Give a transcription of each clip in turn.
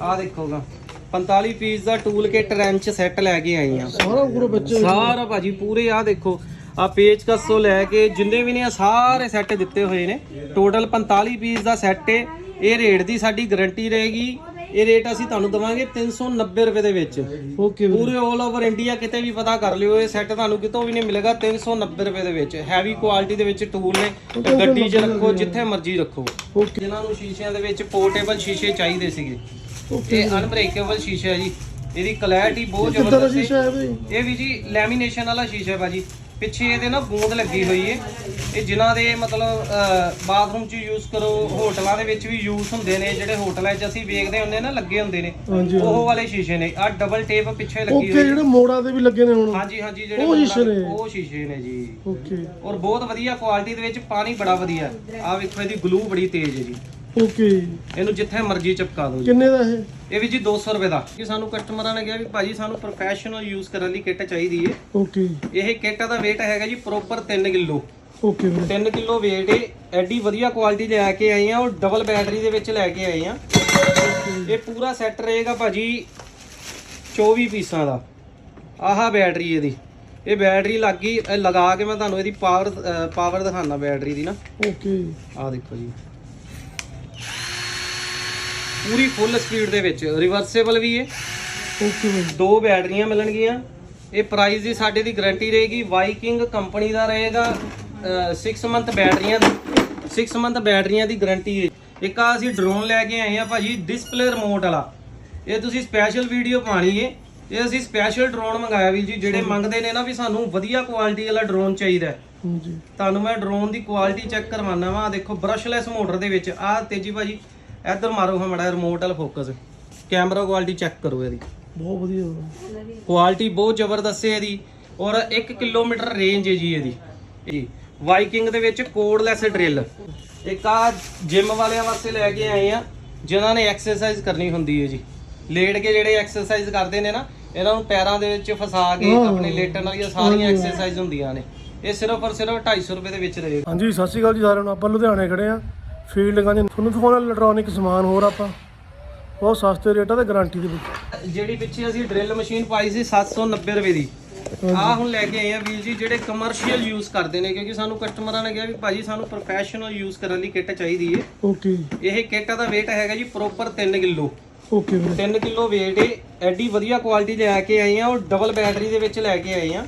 ਆ ਦੇਖੋਗਾ 45 ਪੀਸ ਦਾ ਟੂਲ ਕਿਟ ਰੈਂਚ ਸੈੱਟ ਲੈ ਕੇ ਆਏ ਆ। ਸਾਰਾ ਗੁਰੂ ਬੱਚੇ ਸਾਰਾ ਭਾਜੀ ਪੂਰੇ ਆ ਦੇਖੋ। ਆ ਪੇਚਕਸ ਤੋਂ ਲੈ ਕੇ ਜਿੰਨੇ ਵੀ ਨੇ ਸਾਰੇ ਸੈੱਟ ਦਿੱਤੇ ਹੋਏ ਨੇ। ਟੋਟਲ 45 ਪੀਸ ਦਾ ਸੈੱਟ ਏ। ਇਹ ਰੇਟ ਦੀ ਸਾਡੀ ਗਾਰੰਟੀ ਰਹੇਗੀ। ਇਹ ਰੇਟ ਅਸੀਂ ਤੁਹਾਨੂੰ ਦਵਾਂਗੇ 390 ਰੁਪਏ ਦੇ ਵਿੱਚ। ਓਕੇ ਪੂਰੇ 올 ਓਵਰ ਇੰਡੀਆ ਕਿਤੇ ਵੀ ਪਤਾ ਕਰ ਲਿਓ ਇਹ ਸੈੱਟ ਤੁਹਾਨੂੰ ਕਿਤੋਂ ਵੀ ਨਹੀਂ ਮਿਲੇਗਾ 390 ਰੁਪਏ ਦੇ ਵਿੱਚ। ਹੈਵੀ ਕੁਆਲਿਟੀ ਦੇ ਵਿੱਚ ਟੂਲ ਨੇ। ਗੱਡੀ 'ਚ ਰੱਖੋ ਜਿੱਥੇ ਮਰਜ਼ੀ ਰੱਖੋ। ਜਿਨ੍ਹਾਂ ਨੂੰ ਸ਼ੀਸ਼ਿਆਂ ਦੇ ਵਿੱਚ ਪੋਰਟੇਬਲ ਸ਼ੀਸ਼ੇ ਚਾਹੀਦੇ ਸੀਗੇ। ਇਹ ਅਨਬ੍ਰੇਕੇਬਲ ਸ਼ੀਸ਼ਾ ਹੈ ਜੀ। ਇਹਦੀ ਕਲੈਰਿਟੀ ਬਹੁਤ ਕਿੱਦਾਂ ਦਾ ਜ਼ਬਰਦਸਤ ਹੈ ਸ਼ੀਸ਼ਾ ਹੈ ਬਈ ਇਹ ਵੀ ਜੀ ਲੈਮੀਨੇਸ਼ਨ ਵਾਲਾ ਸ਼ੀਸ਼ਾ ਹੈ ਭਾਜੀ। ਪਿੱਛੇ ਇਹਦੇ ਨਾ ਬੂੰਦ ਲੱਗੀ ਹੋਈ ਹੈ। ਇਹ ਜਿਨ੍ਹਾਂ ਦੇ ਮਤਲਬ ਬਾਥਰੂਮ 'ਚ ਯੂਜ਼ ਕਰੋ ਹੋਟਲਾਂ ਦੇ ਵਿੱਚ ਵੀ ਯੂਜ਼ ਹੁੰਦੇ ਨੇ। ਜਿਹੜੇ ਹੋਟਲਾਂ 'ਚ ਅਸੀਂ ਵੇਖਦੇ ਹੁੰਦੇ ਨਾ ਲੱਗੇ ਹੁੰਦੇ ਨੇ। ਹਾਂਜੀ ਉਹ ਵਾਲੇ ਸ਼ੀਸ਼ੇ ਨੇ। ਆ ਡਬਲ ਟੇਪ ਪਿੱਛੇ ਲੱਗੀ ਓਕੇ ਹੋਈ ਹੈ। ਜਿਹੜੇ ਮੋੜਾਂ ਦੇ ਵੀ ਲੱਗੇ ਨੇ ਹੁਣ। ਹਾਂਜੀ ਹਾਂਜੀ ਜਿਹੜੇ ਉਹ ਸ਼ੀਸ਼ੇ ਨੇ। ਉਹ ਸ਼ੀਸ਼ੇ ਨੇ ਜੀ। ਓਕੇ। ਔਰ ਬਹੁਤ ਵਧੀਆ ਕੁਆਲਿਟੀ ਦੇ ਵਿੱਚ ਪਾਣੀ ਬੜਾ ਵਧੀਆ। ਆ ਵੇਖੋ ਇਹਦੀ ਗਲੂ ਬੜੀ ਤੇਜ਼ ਹੈ ਜੀ। ਓਕੇ। ਇਹਨੂੰ ਜਿੱਥੇ ਮਰਜ਼ੀ ਚਪਕਾ ਦਿਓ ਜੀ। ਕਿੰਨੇ ਦਾ ਇਹ? ਇਹ ਵੀ ਜੀ 200 ਰੁਪਏ ਦਾ। ਕਿ ਸਾਨੂੰ ਕਸਟਮਰਾਂ ਨੇ ਕਿਹਾ ਵੀ ਭਾਜੀ ਸਾਨੂੰ ਪ੍ਰੋਫੈਸ਼ਨਲ ਯੂਜ਼ ਕਰਨ ਲਈ ਕਿੱਟ ਚਾਹੀਦੀ ਏ। ਓਕੇ। ਇਹ ਕਿੱਟ ਦਾ weight ਹੈਗਾ ਜੀ ਪ੍ਰੋਪਰ 3 ਕਿਲੋ। ਓਕੇ ਵੀਰੇ। 3 ਕਿਲੋ weight ਏ। ਐਡੀ ਵਧੀਆ ਕੁਆਲਿਟੀ ਲੈ ਕੇ ਆਏ ਆ ਉਹ ਡਬਲ ਬੈਟਰੀ ਦੇ ਵਿੱਚ ਲੈ ਕੇ ਆਏ ਆ। ਇਹ ਪੂਰਾ ਸੈੱਟ ਰਹੇਗਾ ਭਾਜੀ 24 ਪੀਸਾਂ ਦਾ। ਆਹਾ ਬੈਟਰੀ ਇਹਦੀ। ਇਹ ਬੈਟਰੀ ਲੱਗੀ ਇਹ ਲਗਾ ਕੇ ਮੈਂ ਤੁਹਾਨੂੰ ਇਹਦੀ ਪਾਵਰ ਪਾਵਰ ਦਿਖਾਣਾ ਬੈਟਰੀ ਦੀ ਨਾ। ਓਕੇ। ਆਹ ਦੇਖੋ ਜੀ। ਪੂਰੀ ਫੁੱਲ ਸਪੀਡ ਦੇ ਵਿੱਚ। ਰਿਵਰਸੇਬਲ ਵੀ ਹੈ ਓਕੇ ਬਈ ਦੋ ਬੈਟਰੀਆਂ ਮਿਲਣਗੀਆਂ। ਇਹ ਪ੍ਰਾਈਸ ਦੀ ਸਾਡੇ ਦੀ ਗਾਰੰਟੀ ਰਹੇਗੀ। ਵਾਈਕਿੰਗ ਕੰਪਨੀ ਦਾ ਰਹੇਗਾ 6 ਮੰਥ ਬੈਟਰੀਆਂ ਦੀ। 6 ਮੰਥ ਬੈਟਰੀਆਂ ਦੀ ਗਾਰੰਟੀ ਹੈ। ਇੱਕ ਆ ਅਸੀਂ ਡਰੋਨ ਲੈ ਕੇ ਆਏ ਆ ਭਾਜੀ ਡਿਸਪਲੇ ਰਿਮੋਟ ਵਾਲਾ। ਇਹ ਤੁਸੀਂ ਸਪੈਸ਼ਲ ਵੀਡੀਓ ਪਾਣੀ ਏ। ਇਹ ਅਸੀਂ ਸਪੈਸ਼ਲ ਡਰੋਨ ਮੰਗਾਇਆ ਵੀ ਜੀ ਜਿਹੜੇ ਮੰਗਦੇ ਨੇ ਨਾ ਵੀ ਸਾਨੂੰ ਵਧੀਆ ਕੁਆਲਿਟੀ ਵਾਲਾ ਡਰੋਨ ਚਾਹੀਦਾ ਹੈ। ਤੁਹਾਨੂੰ ਮੈਂ ਡਰੋਨ ਦੀ ਕੁਆਲਿਟੀ ਚੈੱਕ ਕਰਵਾਉਣਾ ਵਾ। ਦੇਖੋ ਬਰਸ਼ਲੈਸ ਮੋਟਰ ਦੇ ਵਿੱਚ। ਆ ਤੇਜੀ ਭਾਜੀ ਇੱਧਰ ਮਾਰੋ ਹਾਂ ਮੜਾ ਰਿਮੋਟ ਵਾਲਾ ਫੋਕਸ ਕੈਮਰਾ ਕੁਆਲਿਟੀ ਚੈੱਕ ਕਰੋ ਇਹਦੀ। ਬਹੁਤ ਵਧੀਆ। ਕੁਆਲਿਟੀ ਬਹੁਤ ਜ਼ਬਰਦਸਤ ਹੈ ਇਹਦੀ। ਔਰ 1 ਕਿਲੋਮੀਟਰ ਰੇਂਜ ਹੈ ਜੀ ਇਹਦੀ। ਜੀ। ਵਾਈਕਿੰਗ ਦੇ ਵਿੱਚ ਕੋਡਲੈਸ ਡਰਿਲ ਇੱਕ ਆ ਜਿਮ ਵਾਲਿਆਂ ਵਾਸਤੇ ਲੈ ਕੇ ਆਏ ਆ ਜਿਨ੍ਹਾਂ ਨੇ ਐਕਸਰਸਾਈਜ਼ ਕਰਨੀ ਹੁੰਦੀ ਹੈ ਜੀ। ਲੇਟ ਕੇ ਜਿਹੜੇ ਐਕਸਰਸਾਈਜ਼ ਕਰਦੇ ਨੇ ਨਾ ਇਹਨਾਂ ਨੂੰ ਪੈਰਾਂ ਦੇ ਵਿੱਚ ਫਸਾ ਕੇ। ਆਪਣੇ ਲੇਟਣ ਵਾਲੀਆਂ ਸਾਰੀਆਂ ਐਕਸਰਸਾਈਜ਼ ਹੁੰਦੀਆਂ ਨੇ। ਇਹ ਸਿਰਫ ਔਰ ਸਿਰਫ 250 ਰੁਪਏ ਦੇ ਵਿੱਚ ਰਹੇਗਾ। ਹਾਂਜੀ ਸਤਿ ਸ਼੍ਰੀ ਅਕਾਲ ਜੀ ਸਾਰਿਆਂ ਨੂੰ। ਆਪਾਂ ਲੁਧਿਆਣੇ ਖੜੇ ਆ। ਫੀਲਡ ਗੰਜ ਤੁਹਾਨੂੰ ਦਿਖਾਉਣਾ ਇਲੈਕਟ੍ਰੋਨਿਕ ਸਮਾਨ ਹੋਰ ਆਪਾਂ ਬਹੁਤ ਸਸਤੇ ਰੇਟਾਂ ਤੇ ਗਾਰੰਟੀ ਦੇ ਵਿੱਚ। ਜਿਹੜੀ ਪਿੱਛੇ ਅਸੀਂ ਡਰਿਲ ਮਸ਼ੀਨ ਪਾਈ ਸੀ 790 ਰੁਪਏ ਦੀ। ਆਹ ਹੁਣ ਲੈ ਕੇ ਆਏ ਆ ਵੀਰ ਜੀ ਜਿਹੜੇ ਕਮਰਸ਼ੀਅਲ ਯੂਜ਼ ਕਰਦੇ ਨੇ ਕਿਉਂਕਿ ਸਾਨੂੰ ਕਸਟਮਰਾਂ ਨੇ ਕਿਹਾ ਵੀ ਭਾਜੀ ਸਾਨੂੰ ਪ੍ਰੋਫੈਸ਼ਨਲ ਯੂਜ਼ ਕਰਨ ਲਈ ਕਿੱਟ ਚਾਹੀਦੀ ਏ। ਓਕੇ ਇਹ ਕਿੱਟ ਦਾ weight ਹੈਗਾ ਜੀ ਪ੍ਰੋਪਰ 3 ਕਿਲੋ। ਓਕੇ ਵੀਰੇ। 3 ਕਿਲੋ weight ਏ ਐਡੀ ਵਧੀਆ ਕੁਆਲਿਟੀ ਲੈ ਕੇ ਆਏ ਆ ਉਹ ਡਬਲ ਬੈਟਰੀ ਦੇ ਵਿੱਚ ਲੈ ਕੇ ਆਏ ਆ।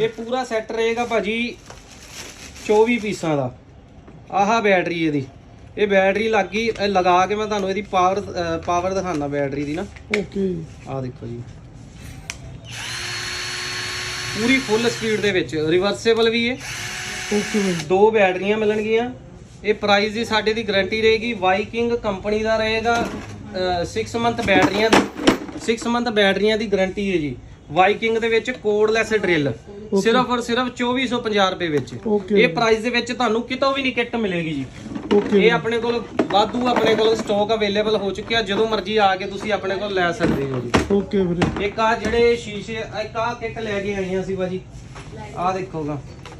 ਇਹ ਪੂਰਾ ਸੈੱਟ ਰਹੇਗਾ ਭਾਜੀ 24 ਪੀਸਾਂ ਦਾ। ਆਹਾ ਬੈਟਰੀ ਇਹਦੀ। ਇਹ ਬੈਟਰੀ ਲੱਗੀ ਇਹ ਲਗਾ ਕੇ ਮੈਂ ਤੁਹਾਨੂੰ ਇਹਦੀ ਪਾਵਰ ਪਾਵਰ ਦਿਖਾਣਾ ਬੈਟਰੀ ਦੀ ਨਾ। ਓਕੇ। ਆਹ ਦੇਖੋ ਜੀ। ਪੂਰੀ ਫੁੱਲ ਸਪੀਡ ਦੇ ਵਿੱਚ। ਰਿਵਰਸੇਬਲ ਵੀ ਹੈ ਓਕੇ। ਦੋ ਬੈਟਰੀਆਂ ਮਿਲਣਗੀਆਂ। ਇਹ ਪ੍ਰਾਈਸ ਦੀ ਸਾਡੇ ਦੀ ਗਾਰੰਟੀ ਰਹੇਗੀ। ਵਾਈਕਿੰਗ ਕੰਪਨੀ ਦਾ ਰਹੇਗਾ 6 ਮੰਥ ਬੈਟਰੀਆਂ ਦੀ। 6 ਮੰਥ ਬੈਟਰੀਆਂ ਦੀ ਗਾਰੰਟੀ ਹੈ ਜੀ। ਵਾਈਕਿੰਗ ਦੇ ਵਿੱਚ ਕੋਡਲੈਸ ਡਰਿਲ। ਸਿਰਫ ਔਰ ਸਿਰਫ 2450 ਰੁਪਏ ਵਿੱਚ। ਇਹ ਪ੍ਰਾਈਸ ਦੇ ਵਿੱਚ ਤੁਹਾਨੂੰ ਕਿਤੋਂ ਵੀ ਨਹੀਂ ਕਿੱਟ ਮਿਲੇਗੀ ਜੀ। ਓਕੇ ਇਹ ਆਪਣੇ ਕੋਲ ਵਾਧੂ ਆਪਣੇ ਕੋਲ ਸਟਾਕ ਅਵੇਲੇਬਲ ਹੋ ਚੁੱਕਿਆ ਜਦੋਂ ਮਰਜ਼ੀ ਆ ਕੇ ਤੁਸੀਂ ਆਪਣੇ ਕੋਲ ਲੈ ਸਕਦੇ ਹੋ ਜੀ। ਓਕੇ ਵੀਰੇ। ਇੱਕ ਆ ਜਿਹੜੇ ਸ਼ੀਸ਼ੇ ਇੱਕ ਆ ਕਿੱਟ ਲੈ ਕੇ ਆਈਆਂ ਸੀ ਬਾਜੀ ਆ ਦੇਖੋਗਾ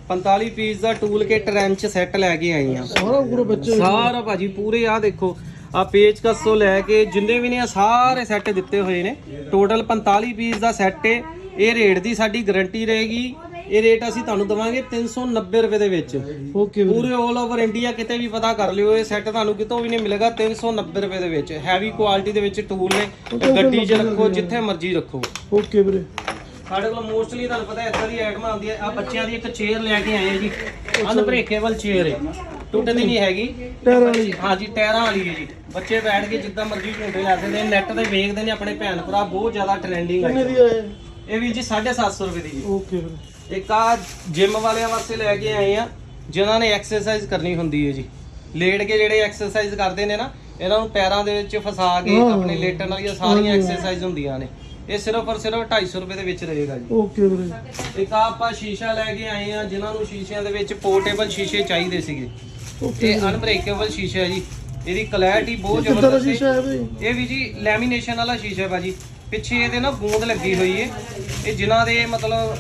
45 ਪੀਸ ਦਾ ਟੂਲ ਕਿਟ ਰੈਂਚ ਸੈੱਟ ਲੈ ਕੇ ਆਈਆਂ ਸਾਰਾ ਗੁਰੂ ਬੱਚੇ ਸਾਰਾ ਭਾਜੀ ਪੂਰੇ ਆ ਦੇਖੋ। ਆ ਪੇਚਕਸ ਤੋਂ ਲੈ ਕੇ ਜਿੰਨੇ ਵੀ ਨੇ ਆਹ ਸਾਰੇ ਸੈੱਟ ਦਿੱਤੇ ਹੋਏ ਨੇ। ਟੋਟਲ 45 ਪੀਸ ਦਾ ਸੈੱਟ ਏ। ਇਹ ਰੇਟ ਦੀ ਸਾਡੀ ਗਾਰੰਟੀ ਰਹੇਗੀ। ਇਹ ਰੇਟ ਅਸੀਂ ਤੁਹਾਨੂੰ ਦਵਾਂਗੇ 390 ਰੁਪਏ ਦੇ ਵਿੱਚ। ਓਕੇ ਪੂਰੇ 올 ਓਵਰ ਇੰਡੀਆ ਕਿਤੇ ਵੀ ਪਤਾ ਕਰ ਲਿਓ ਇਹ ਸੈੱਟ ਤੁਹਾਨੂੰ ਕਿਤੋਂ ਵੀ ਨਹੀਂ ਮਿਲੇਗਾ 390 ਰੁਪਏ ਦੇ ਵਿੱਚ। ਹੈਵੀ ਕੁਆਲਿਟੀ ਦੇ ਵਿੱਚ ਟੂਲ ਨੇ। ਗੱਡੀ 'ਚ ਰੱਖੋ ਜਿੱਥੇ ਮਰਜ਼ੀ ਰੱਖੋ। ਓਕੇ ਵੀਰੇ। ਸਾਡੇ ਕੋਲ ਮੋਸਟਲੀ ਤੁਹਾਨੂੰ ਪਤਾ ਇਦਾਂ ਦੀ ਆਈਟਮਾਂ ਆਉਂਦੀਆਂ ਆ ਬੱਚਿਆਂ ਦੀ ਇੱਕ ਚੇਅਰ ਲੈ ਕੇ ਆਏ ਆ ਜੀ। ਅਨਬ੍ਰੇਕੇਬਲ ਚੇਅਰ ਹੈ ਟੁੱਟਦੀ ਨਹੀਂ ਹੈਗੀ। ਟਾਇਰਾਂ ਵਾਲੀ। ਹਾਂਜੀ ਟਾਇਰਾਂ ਵਾਲੀ ਹੈ ਜੀ। ਬੱਚੇ ਬੈਠ ਕੇ ਜਿੱਦਾਂ ਮਰਜ਼ੀ ਝੂਟੇ ਲੈ ਸਕਦੇ ਨੇ। ਨੈਟ ਤੇ ਵੇਖਦੇ ਨੇ ਆਪਣੇ ਭੈਣ ਭਰਾ ਬਹੁਤ ਜ਼ਿਆਦਾ ਟ੍ਰੈਂਡਿੰਗ ਕਿੰਨੇ ਹੈ ਦੀ ਹੈ ਇਹ? ਵੀ ਜੀ 750 ਰੁਪਏ ਦੀ ਜੀ। ਓਕੇ ਵੀਰੇ ਇੱਕ ਆ ਜਿਮ ਵਾਲਿਆਂ ਵਾਸਤੇ ਲੈ ਕੇ ਆਏ ਆ ਜਿਨ੍ਹਾਂ ਨੇ ਐਕਸਰਸਾਈਜ਼ ਕਰਨੀ ਹੁੰਦੀ ਹੈ ਜੀ। ਲੇਟ ਕੇ ਜਿਹੜੇ ਐਕਸਰਸਾਈਜ਼ ਕਰਦੇ ਨੇ ਨਾ ਇਹਨਾਂ ਨੂੰ ਪੈਰਾਂ ਦੇ ਵਿੱਚ ਫਸਾ ਕੇ ਹਾਂ। ਆਪਣੇ ਲੇਟਣ ਵਾਲੀਆਂ ਸਾਰੀਆਂ ਐਕਸਰਸਾਈਜ਼ ਹੁੰਦੀਆਂ ਨੇ। ਇਹ ਸਿਰਫ ਔਰ ਸਿਰਫ 250 ਰੁਪਏ ਦੇ ਵਿੱਚ ਰਹੇਗਾ ਜੀ। ਓਕੇ ਵੀਰੇ। ਇੱਕ ਆਹ ਆਪਾਂ ਸ਼ੀਸ਼ਾ ਲੈ ਕੇ ਆਏ ਆ ਜਿਨ੍ਹਾਂ ਨੂੰ ਸ਼ੀਸ਼ਿਆਂ ਦੇ ਵਿੱਚ ਪੋਰਟੇਬਲ ਸ਼ੀਸ਼ੇ ਚਾਹੀਦੇ ਸੀਗੇ। ਇਹ ਅਨਬ੍ਰੇਕੇਬਲ ਸ਼ੀਸ਼ਾ ਹੈ ਜੀ। ਇਹਦੀ ਕਲੈਰਿਟੀ ਬਹੁਤ ਕਿੱਦਾਂ ਦਾ ਜ਼ਬਰਦਸਤ ਸ਼ੀਸ਼ਾ ਹੈ ਇਹ ਵੀ ਜੀ ਲੈਮੀਨੇਸ਼ਨ ਵਾਲਾ ਸ਼ੀਸ਼ਾ ਹੈ ਭਾਜੀ। ਪਿੱਛੇ ਇਹਦੇ ਨਾ ਗੂੰਦ ਲੱਗੀ ਹੋਈ ਏ ਇਹ ਜਿਨ੍ਹਾਂ ਦੇ ਮਤਲਬ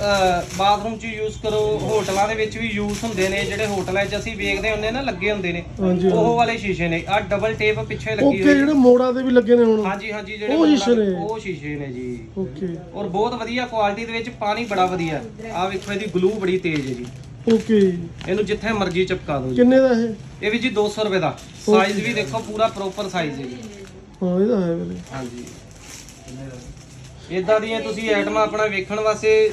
ਬਾਥਰੂਮ 'ਚ ਯੂਜ਼ ਕਰੋ ਹੋਟਲਾਂ ਦੇ ਵਿੱਚ ਵੀ ਯੂਜ਼ ਹੁੰਦੇ ਨੇ। ਜਿਹੜੇ ਹੋਟਲਾਂ 'ਚ ਅਸੀਂ ਵੇਖਦੇ ਹੁੰਦੇ ਨਾ ਲੱਗੇ ਹੁੰਦੇ ਨੇ। ਹਾਂਜੀ ਉਹ ਵਾਲੇ ਸ਼ੀਸ਼ੇ ਨੇ। ਆ ਡਬਲ ਟੇਪ ਪਿੱਛੇ ਲੱਗੀ ਓਕੇ ਹੋਈ ਜਿਹੜੇ ਮੋੜਾਂ ਤੇ ਵੀ ਲੱਗੇ ਨੇ ਹੁਣ। ਹਾਂਜੀ ਹਾਂਜੀ ਜਿਹੜੇ ਉਹ ਸ਼ੀਸ਼ੇ ਨੇ। ਉਹ ਸ਼ੀਸ਼ੇ ਨੇ ਜੀ। ਓਕੇ। ਔਰ ਬਹੁਤ ਵਧੀਆ ਕੁਆਲਿਟੀ ਦੇ ਵਿੱਚ ਪਾਣੀ ਬੜਾ ਵਧੀਆ। ਆ ਵੇਖੋ ਇਹਦੀ ਗਲੂ ਬੜੀ ਤੇਜ਼ ਹੈ ਜੀ। ਓਕੇ। ਇਹਨੂੰ ਜਿੱਥੇ ਮਰਜ਼ੀ ਚਪਕਾ ਦਿਓ ਜੀ। ਕਿੰਨੇ ਦਾ ਇਹ? ਇਹ ਵੀ ਜੀ 200 ਰੁਪਏ ਦਾ। ਸਾਈਜ਼ ਵੀ ਦੇਖੋ ਪੂਰਾ ਪ੍ਰੋਪਰ ਸਾਈਜ਼ ਹੈ ਜੀ। ਹਾਂ ਇਹਦਾ ਹੈ ਵੀਰੇ। ਹਾਂਜੀ। ਇਦਾਂ ਦੀਆਂ ਤੁਸੀਂ ਆਈਟਮਾਂ ਆਪਣਾ ਵੇਖਣ ਵਾਸਤੇ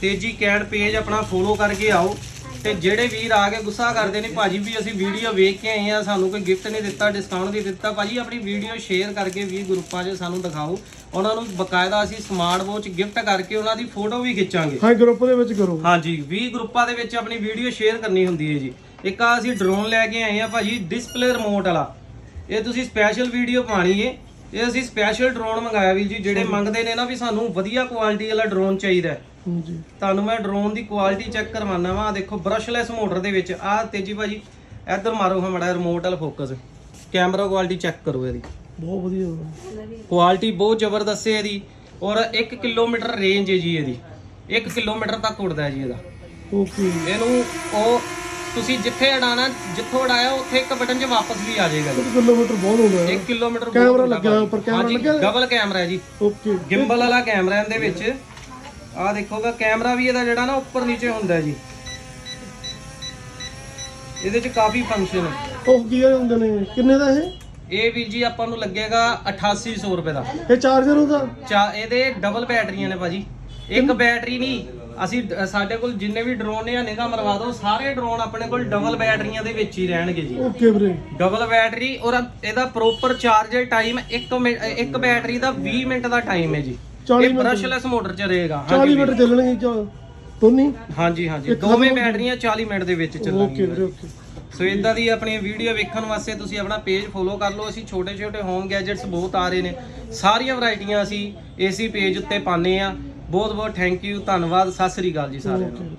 ਤੇਜੀ ਕੈਂਡ ਪੇਜ ਆਪਣਾ ਫੋਲੋ ਕਰਕੇ ਆਓ। ਤੇ ਜਿਹੜੇ ਵੀਰ ਆ ਕੇ ਗੁੱਸਾ ਕਰਦੇ ਨੇ ਭਾਜੀ ਵੀ ਅਸੀਂ ਵੀਡੀਓ ਵੇਖ ਕੇ ਆਏ ਆ ਸਾਨੂੰ ਕੋਈ ਗਿਫਟ ਨਹੀਂ ਦਿੱਤਾ ਡਿਸਕਾਊਂਟ ਨਹੀਂ ਦਿੱਤਾ ਭਾਜੀ ਆਪਣੀ ਵੀਡੀਓ ਸ਼ੇਅਰ ਕਰਕੇ ਵੀ ਗਰੁੱਪਾਂ 'ਚ ਸਾਨੂੰ ਦਿਖਾਓ। ਉਹਨਾਂ ਨੂੰ ਬਕਾਇਦਾ ਅਸੀਂ ਸਮਾਰਟ ਵਾਚ ਗਿਫਟ ਕਰਕੇ ਉਹਨਾਂ ਦੀ ਫੋਟੋ ਵੀ ਖਿੱਚਾਂਗੇ। ਹਾਂ ਗਰੁੱਪ ਦੇ ਵਿੱਚ ਕਰੋ। ਹਾਂਜੀ 20 ਗਰੁੱਪਾਂ ਦੇ ਵਿੱਚ ਆਪਣੀ ਵੀਡੀਓ ਸ਼ੇਅਰ ਕਰਨੀ ਹੁੰਦੀ ਹੈ ਜੀ। ਇੱਕ ਆ ਅਸੀਂ ਡਰੋਨ ਲੈ ਕੇ ਆਏ ਆ ਭਾਜੀ ਡਿਸਪਲੇ ਰਿਮੋਟ ਵਾਲਾ। ਇਹ ਤੁਸੀਂ ਸਪੈਸ਼ਲ ਵੀਡੀਓ ਪਾਣੀ ਏ। ਇਹ ਅਸੀਂ ਸਪੈਸ਼ਲ ਡਰੋਨ ਮੰਗਾਇਆ ਵੀ ਜੀ ਜਿਹੜੇ ਮੰਗਦੇ ਨੇ ਨਾ ਵੀ ਸਾਨੂੰ ਵਧੀਆ ਕੁਆਲਿਟੀ ਵਾਲਾ ਡਰੋਨ ਚਾਹੀਦਾ। ਹਾਂਜੀ। ਤੁਹਾਨੂੰ ਮੈਂ ਡਰੋਨ ਦੀ ਕੁਆਲਿਟੀ ਚੈੱਕ ਕਰਵਾਉਣਾ ਵਾ। ਦੇਖੋ ਬ੍ਰਸ਼ਲੈਸ ਮੋਟਰ ਦੇ ਵਿੱਚ। ਆ ਤੇਜੀ ਭਾਜੀ ਇੱਧਰ ਮਾਰੋ ਹਾਂ ਮੜਾ ਰਿਮੋਟ ਵਾਲਾ ਫੋਕਸ ਕੈਮਰਾ ਕੁਆਲਿਟੀ ਚੈੱਕ ਕਰੋ ਇਹਦੀ। ਬਹੁਤ ਵਧੀਆ। ਕੁਆਲਿਟੀ ਬਹੁਤ ਜ਼ਬਰਦਸਤ ਹੈ ਇਹਦੀ। ਔਰ 1 ਕਿਲੋਮੀਟਰ ਰੇਂਜ ਹੈ ਜੀ ਇਹਦੀ। 1 ਕਿਲੋਮੀਟਰ ਤੱਕ ਉੜਦਾ ਹੈ ਜੀ ਇਹਦਾ। ਓਕੇ ਇਹਨੂੰ ਉਹ ਤੁਸੀਂ ਜਿੱਥੇ ਅਡਾਣਾ ਜਿੱਥੋਂ ਅਡਾਇਆ ਉੱਥੇ ਇੱਕ ਬਟਨ 'ਚ ਵਾਪਸ ਵੀ ਆ ਜਾਏਗਾ ਜੀ। 1 ਕਿਲੋਮੀਟਰ ਬਹੁਤ ਹੁੰਦਾ ਹੈ 1 ਕਿਲੋਮੀਟਰ ਕੈਮਰਾ ਲੱਗਿਆ ਉੱਪਰ, ਕੈਮਰਾ ਲੱਗਿਆ? ਡਬਲ ਕੈਮਰਾ ਹੈ ਜੀ। ਓਕੇ ਗਿੰਬਲ ਵਾਲਾ ਕੈਮਰਾ ਇਹਦੇ ਵਿੱਚ। ਆਹ ਦੇਖੋਗਾ ਕੈਮਰਾ ਵੀ ਇਹਦਾ ਜਿਹੜਾ ਨਾ ਉੱਪਰ ਨੀਚੇ ਹੁੰਦਾ ਹੈ ਜੀ। ਇਹਦੇ 'ਚ ਕਾਫੀ ਫੰਕਸ਼ਨ ਹੈ। ਉਹ ਕੀ ਹੁੰਦੇ ਨੇ? ਕਿੰਨੇ ਦਾ ਇਹ? ਇਹ ਵੀ ਜੀ ਆਪਾਂ ਨੂੰ ਲੱਗੇਗਾ 8800 ਰੁਪਏ ਦਾ। ਇਹ ਚਾਰਜਰ ਉਹਦਾ? ਚਾ ਇਹਦੇ ਡਬਲ ਬੈਟਰੀਆਂ ਨੇ ਭਾਜੀ। ਇੱਕ ਬੈਟਰੀ ਨਹੀਂ ਅਸੀਂ ਸਾਡੇ ਕੋਲ ਜਿੰਨੇ ਵੀ ਡਰੋਨ ਨੇ ਨਿਗਾ ਮਰਵਾ ਦਿਓ ਸਾਰੇ ਡਰੋਨ ਆਪਣੇ ਕੋਲ ਡਬਲ ਬੈਟਰੀਆਂ ਦੇ ਵਿੱਚ ਹੀ ਰਹਿਣਗੇ ਜੀ। ਓਕੇ ਵੀਰੇ। ਡਬਲ ਬੈਟਰੀ ਔਰ ਇਹਦਾ ਪ੍ਰੋਪਰ ਚਾਰਜਰ ਟਾਈਮ 1 ਮਿੰਟ ਇੱਕ ਬੈਟਰੀ ਦਾ 20 ਮਿੰਟ ਦਾ ਟਾਈਮ ਹੈ ਜੀ। 40 ਇਹ ਮਿੰਟ। ਬ੍ਰਸ਼ਲੈਸ ਮੋਟਰ ਚ ਰਹੇਗਾ। 40 ਮਿੰਟ ਚੱਲਣਗੇ ਚਾ ਦੋਨੀ? ਹਾਂਜੀ ਹਾਂਜੀ। ਇੱਕ ਦੋਵੇਂ। ਬੈਟਰੀਆਂ 40 ਮਿੰਟ ਦੇ ਵਿੱਚ ਓਕੇ ਚੱਲਣਗੀਆਂ ਵੀਰੇ ਓਕੇ ਸੋ ਇਦਾਂ ਦੀ ਆਪਣੀ ਵੀਡੀਓ ਵੇਖਣ ਵਾਸਤੇ ਤੁਸੀਂ ਆਪਣਾ ਪੇਜ ਫੋਲੋ ਕਰ ਲਓ। ਅਸੀਂ ਛੋਟੇ ਛੋਟੇ ਹੋਮ ਗੈਜਟਸ ਬਹੁਤ ਆ ਰਹੇ ਨੇ। ਸਾਰੀਆਂ ਵੈਰਾਈਟੀਆਂ ਅਸੀਂ ਏਸੀ ਪੇਜ ਉੱਤੇ ਪਾਉਂਦੇ ਆ ਬਹੁਤ ਬਹੁਤ ਥੈਂਕ ਯੂ ਧੰਨਵਾਦ। ਸਤਿ ਸ੍ਰੀ ਅਕਾਲ ਜੀ ਸਾਰਿਆਂ ਨੂੰ।